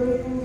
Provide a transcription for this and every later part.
Hallelujah.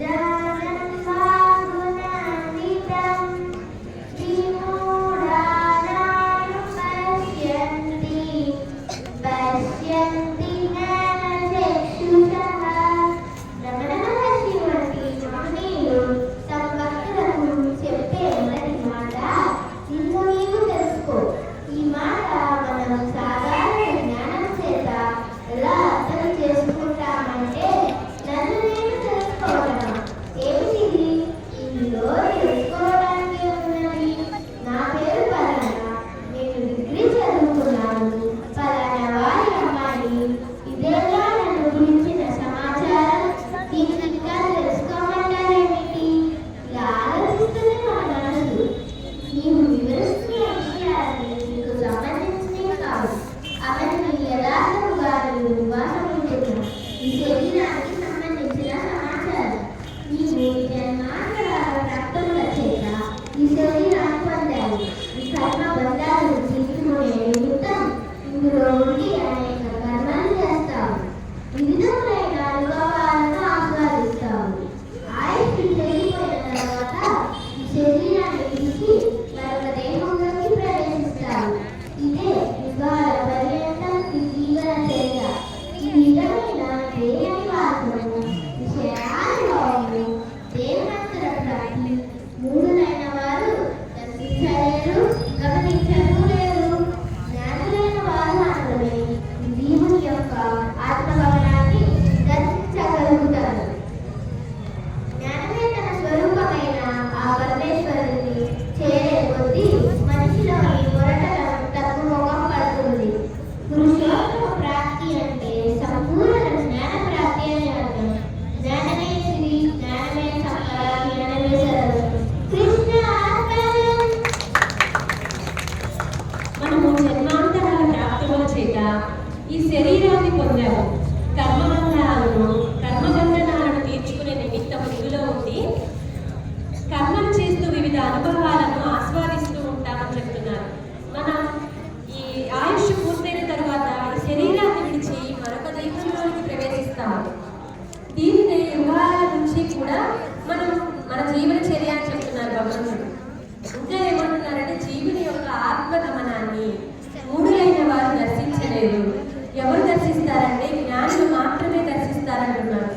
ఈ శరీరాన్ని పొందాము. కర్మబంధాలను కర్మబంధనాలను తీర్చుకునే నిమిత్తం ఇందులో ఉంది. కర్మలు చేస్తూ వివిధ అనుభవాలను ఆస్వాదిస్తూ ఉంటామని చెప్తున్నారు. మన ఈ ఆయుష్ పూర్తయిన తర్వాత ఈ శరీరాన్ని విడిచి మరొక జీవితంలోకి ప్రవేశిస్తాము. దీనిని యుగాల నుంచి కూడా మనం మన జీవన చర్య అని చెప్తున్నారు భగవంతుడు. ఇంకా ఏమంటున్నారంటే జీవుని యొక్క ఆత్మగమనాన్ని మూడులైన వారు దర్శించలేదు. ఎవరు దర్శిస్తారండి? జ్ఞానులు మాత్రమే దర్శిస్తారంటున్నారు